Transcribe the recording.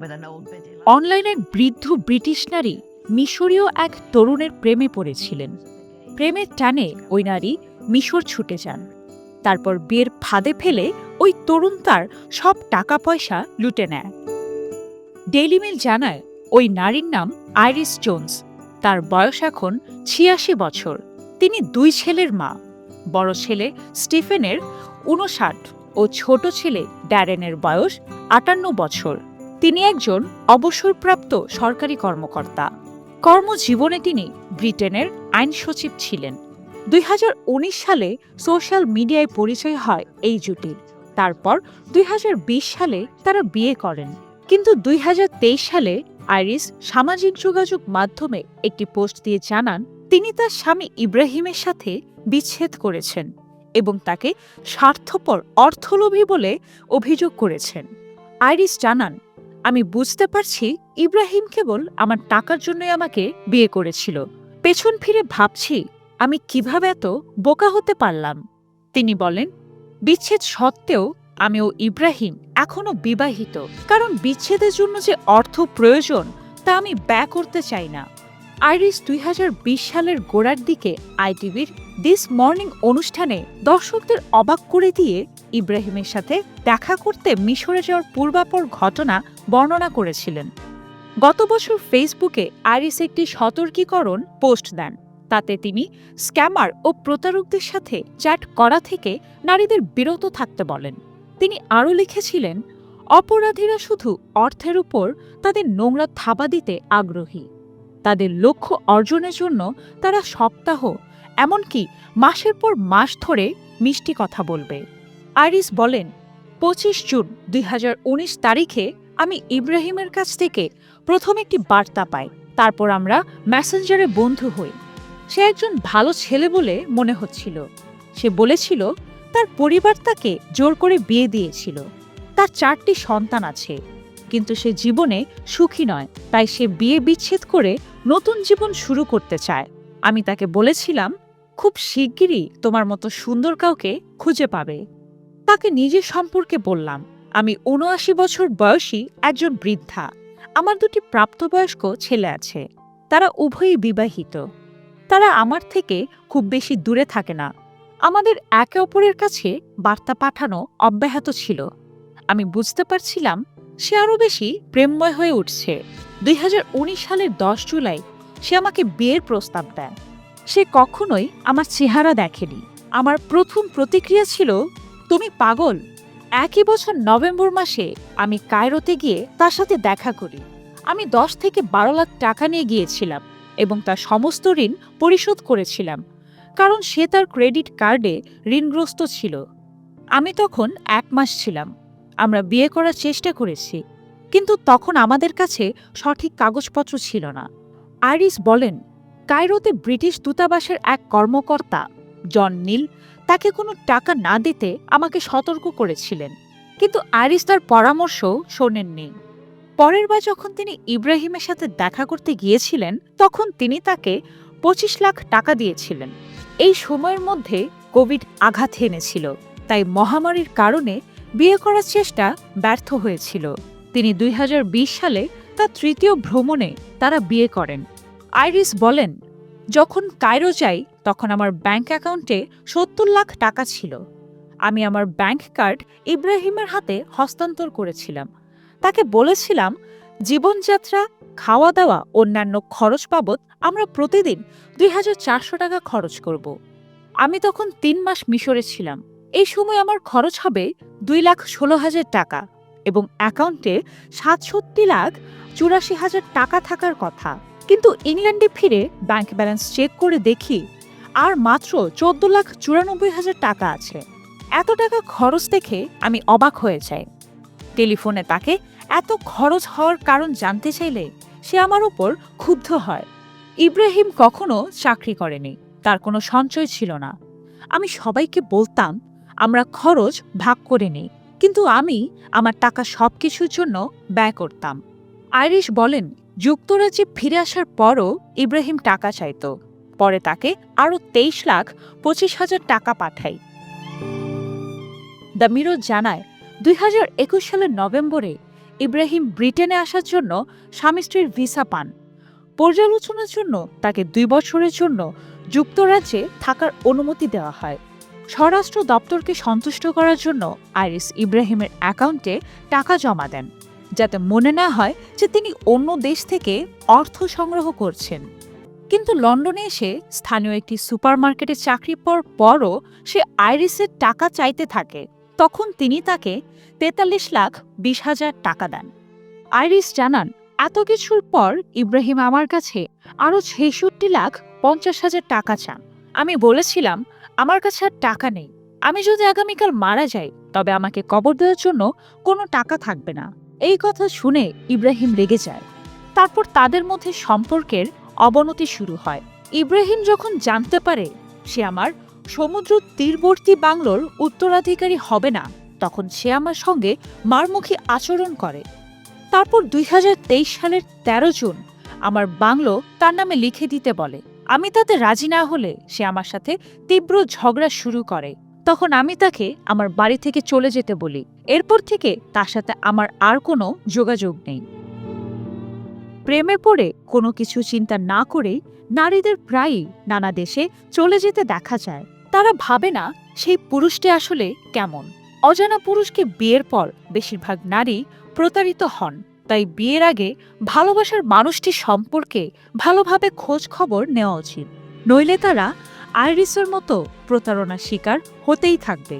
biddy like বৃদ্ধ British নারী মিশরীয় এক তরুণের প্রেমে পড়েছিলেন। প্রেমের টানে ওই নারী মিশর ছুটে যান। তারপর বিয়ের ফাঁদে ফেলে ওই তরুণ তার সব টাকা পয়সা লুটে নেয়। ডেইলি মেল জানায় ওই নারীর নাম আইরিস জোন্স। তার বয়স এখন ছিয়াশি বছর। তিনি দুই ছেলের মা। বড় ছেলে স্টিফেনের উনষাট ও ছোট ছেলে ড্যারেনের বয়স আটান্ন বছর। তিনি একজন অবসরপ্রাপ্ত সরকারি কর্মকর্তা। কর্মজীবনে তিনি ব্রিটেনের আইন সচিব ছিলেন। দুই হাজার উনিশ সালে সোশ্যাল মিডিয়ায় পরিচয় হয় এই জুটির। তারপর দুই হাজার বিশ সালে তারা বিয়ে করেন। কিন্তু দুই হাজার তেইশ সালে আইরিস সামাজিক যোগাযোগ মাধ্যমে একটি পোস্ট দিয়ে জানান, তিনি তার স্বামী ইব্রাহিমের সাথে বিচ্ছেদ করেছেন। এবং তাকে স্বার্থপর অর্থলোভী বলে অভিযোগ করেছেন। আইরিস জানান, আমি বুঝতে পারছি ইব্রাহিম কেবল আমার টাকার জন্যই আমাকে বিয়ে করেছিল। পেছন ফিরে ভাবছি আমি কীভাবে এত বোকা হতে পারলাম। তিনি বলেন, বিচ্ছেদ সত্ত্বেও আমি ও ইব্রাহিম এখনও বিবাহিত। কারণ বিচ্ছেদের জন্য যে অর্থ প্রয়োজন তা আমি ব্যয় করতে চাই না। আইরিস দুই হাজার বিশ সালের গোড়ার দিকে আইটিভির দিস মর্নিং অনুষ্ঠানে দর্শকদের অবাক করে দিয়ে ইব্রাহিমের সাথে দেখা করতে মিশরে যাওয়ার পূর্বাপর ঘটনা বর্ণনা করেছিলেন। গত বছর ফেসবুকে আইরিস একটি সতর্কীকরণ পোস্ট দেন। তাতে তিনি স্ক্যামার ও প্রতারকদের সাথে চ্যাট করা থেকে নারীদের বিরত থাকতে বলেন। তিনি আরও লিখেছিলেন, অপরাধীরা শুধু অর্থের উপর তাদের নোংরা থাবা দিতে আগ্রহী। তাদের লক্ষ্য অর্জনের জন্য তারা সপ্তাহ, এমনকি মাসের পর মাস ধরে মিষ্টি কথা বলবে। আইরিস বলেন, পঁচিশ জুন দুই হাজার উনিশ তারিখে আমি ইব্রাহিমের কাছ থেকে প্রথম একটি বার্তা পাই। তারপর আমরা মেসেঞ্জারে বন্ধু হই। সে একজন ভালো ছেলে বলে মনে হচ্ছিল। সে বলেছিল, তার পরিবার তাকে জোর করে বিয়ে দিয়েছিল। তার চারটি সন্তান আছে। কিন্তু সে জীবনে সুখী নয়। তাই সে বিয়ে বিচ্ছেদ করে নতুন জীবন শুরু করতে চায়। আমি তাকে বলেছিলাম, খুব শিগগিরই তোমার মতো সুন্দর কাউকে খুঁজে পাবে। তাকে নিজের সম্পর্কে বললাম, আমি উনআশি বছর বয়সী একজন বৃদ্ধা। আমার দুটি প্রাপ্তবয়স্ক ছেলে আছে। তারা উভয়ই বিবাহিত। তারা আমার থেকে খুব বেশি দূরে থাকে না। আমাদের একে অপরের কাছে বার্তা পাঠানো অব্যাহত ছিল। আমি বুঝতে পারছিলাম সে আরও বেশি প্রেমময় হয়ে উঠছে। দুই হাজার উনিশ সালের দশ জুলাই সে আমাকে বিয়ের প্রস্তাব দেয়। সে কখনোই আমার চেহারা দেখেনি। আমার প্রথম প্রতিক্রিয়া ছিল, তুমি পাগল। একই বছর নভেম্বর মাসে আমি কায়রোতে গিয়ে তার সাথে দেখা করি। আমি দশ থেকে বারো লাখ টাকা নিয়ে গিয়েছিলাম এবং তার সমস্ত ঋণ পরিশোধ করেছিলাম, কারণ সে তার ক্রেডিট কার্ডে ঋণগ্রস্ত ছিল। আমি তখন এক মাস ছিলাম। আমরা বিয়ে করার চেষ্টা করেছি, কিন্তু তখন আমাদের কাছে সঠিক কাগজপত্র ছিল না। আইরিস বলেন, কায়রোতে ব্রিটিশ দূতাবাসের এক কর্মকর্তা, জন নীল, তাকে কোনো টাকা না দিতে আমাকে সতর্ক করেছিলেন, কিন্তু আইরিস তার পরামর্শ শোনেননি। পরের বার যখন তিনি ইব্রাহিমের সাথে দেখা করতে গিয়েছিলেন, তখন তিনি তাকে পঁচিশ লাখ টাকা দিয়েছিলেন। এই সময়ের মধ্যে কোভিড আঘাত এনেছিল, তাই মহামারীর কারণে বিয়ে করার চেষ্টা ব্যর্থ হয়েছিল। তিনি দুই হাজার বিশ সালে তার তৃতীয় ভ্রমণে তারা বিয়ে করেন। আইরিস বলেন, যখন কায়রো যাই, তখন আমার ব্যাংক অ্যাকাউন্টে সত্তর লাখ টাকা ছিল। আমি আমার ব্যাংক কার্ড ইব্রাহিমের হাতে হস্তান্তর করেছিলাম। তাকে বলেছিলাম, জীবনযাত্রা খাওয়া দাওয়া অন্যান্য খরচ বাবদ আমরা প্রতিদিন দুই হাজার চারশো টাকা খরচ করব। আমি তখন তিন মাস মিশরে ছিলাম। এই সময় আমার খরচ হবে দুই লাখ ষোলো হাজার টাকা এবং অ্যাকাউন্টে সাতষট্টি লাখ চুরাশি হাজার টাকা থাকার কথা। কিন্তু ইংল্যান্ডে ফিরে ব্যাংক ব্যালেন্স চেক করে দেখি আর মাত্র চোদ্দ লাখ চুরানব্বই হাজার টাকা আছে। এত টাকা খরচ দেখে আমি অবাক হয়ে যাই। টেলিফোনে তাকে এত খরচ হওয়ার কারণ জানতে চাইলে সে আমার উপর ক্ষুব্ধ হয়। ইব্রাহিম কখনো চাকরি করেনি, তার কোনো সঞ্চয় ছিল না। আমি সবাইকে বলতাম আমরা খরচ ভাগ করে নিই। কিন্তু আমি আমার টাকা সব কিছুর জন্য ব্যয় করতাম। আইরিশ বলেন, যুক্তরাজ্যে ফিরে আসার পরও ইব্রাহিম টাকা চাইতো। পরে তাকে আরও তেইশ লাখ পঁচিশ হাজার টাকা পাঠাই। দ্য মিরর জানায়, দুই হাজার একুশ সালের নভেম্বরে ইব্রাহিম ব্রিটেনে আসার জন্য স্বামী স্ত্রীর ভিসা পান। পর্যালোচনার জন্য তাকে দুই বছরের জন্য যুক্তরাজ্যে থাকার অনুমতি দেওয়া হয়। স্বরাষ্ট্র দপ্তরকে সন্তুষ্ট করার জন্য আইরিস ইব্রাহিমের অ্যাকাউন্টে টাকা জমা দেন, যাতে মনে না হয় যে তিনি অন্য দেশ থেকে অর্থ সংগ্রহ করছেন। কিন্তু লন্ডনে এসে স্থানীয় একটি সুপারমার্কেটে চাকরি পাওয়ার পরও সে আইরিসের টাকা চাইতে থাকে, তখন তিনি তাকে তেতাল্লিশ লাখ বিশ হাজার টাকা দেন। আইরিস জানান, এত কিছুর পর ইব্রাহিম আমার কাছে আরও ছেষট্টি লাখ পঞ্চাশ হাজার টাকা চান। আমি বলেছিলাম আমার কাছে আর টাকা নেই। আমি যদি আগামীকাল মারা যাই, তবে আমাকে কবর দেওয়ার জন্য কোনো টাকা থাকবে না। এই কথা শুনে ইব্রাহিম রেগে যায়। তারপর তাদের মধ্যে সম্পর্কের অবনতি শুরু হয়। ইব্রাহিম যখন জানতে পারে সে আমার সমুদ্র তীরবর্তী বাংলোর উত্তরাধিকারী হবে না, তখন সে আমার সঙ্গে মারমুখী আচরণ করে। তারপর দুই হাজার তেইশ সালের ১৩ জুন আমার বাংলো তার নামে লিখে দিতে বলে। আমি তাতে রাজি না হলে সে আমার সাথে তীব্র ঝগড়া শুরু করে। তখন আমি তাকে আমার বাড়ি থেকে চলে যেতে বলি। এরপর থেকে তার সাথে আমার আর কোনো যোগাযোগ নেই। প্রেমে পড়ে কোনো কিছু চিন্তা না করেই নারীদের প্রায়ই নানা দেশে চলে যেতে দেখা যায়। তারা ভাবে না সেই পুরুষটি আসলে কেমন। অজানা পুরুষকে বিয়ের পর বেশিরভাগ নারী প্রতারিত হন। তাই বিয়ের আগে ভালোবাসার মানুষটি সম্পর্কে ভালোভাবে খোঁজ খবর নেওয়া উচিত। নইলে তারা আইরিসের মতো প্রতারণার শিকার হতেই থাকবে।